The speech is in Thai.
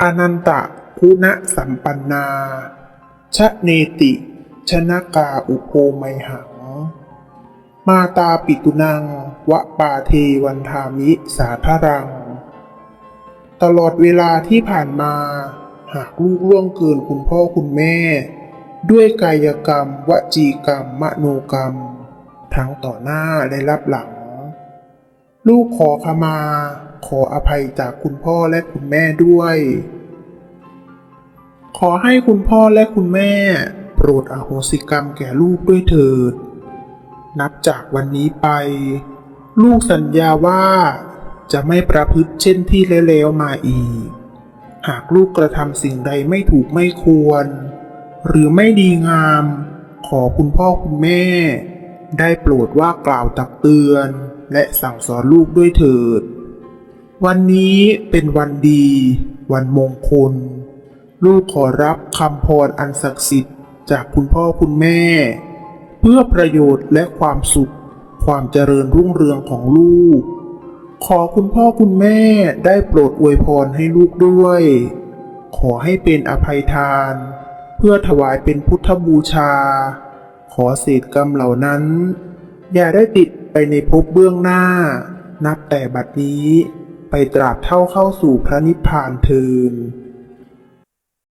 อนันตะคุณะสัมปันนา ชะเนติ ชนะกาอุโภไมหัง มาตาปิตุนัง วะปาเทวันทามิสาธารัง ตลอดเวลาที่ผ่านมา หากลูกล่วงเกินคุณพ่อคุณแม่ ด้วยกายกรรม วจีกรรม มโนกรรม ทั้งต่อหน้าและรับหลัง ลูกขอขมา ออภัยจากคุณพ่อและคุณแม่ด้วย ขอให้คุณพ่อและคุณแม่ โปรดอโหสิกรรมแก่ลูกด้วยเถิด นับจากวันนี้ไป ลูกสัญญาว่าจะไม่ประพฤติเช่นที่เลวๆมาอีก หากลูกกระทำสิ่งใดไม่ถูกไม่ควร หรือไม่ดีงาม ขอคุณพ่อคุณแม่ ได้โปรดว่ากล่าวตักเตือน และสั่งสอนลูกด้วยเถิด วันนี้เป็นวันดี วันมงคล ลูกขอรับคำพรอันศักดิ์สิทธิ์จากคุณพ่อคุณแม่ เพื่อประโยชน์และความสุข ความเจริญรุ่งเรืองของลูก ขอคุณพ่อคุณแม่ได้โปรดอวยพรให้ลูกด้วย ขอให้เป็นอภัยทาน เพื่อถวายเป็นพุทธบูชา ขอเศษกรรมเหล่านั้น อย่าได้ติดไปในภพเบื้องหน้า นับแต่บัดนี้ ไปตราบเท่าเข้าสู่พระนิพพานเทิน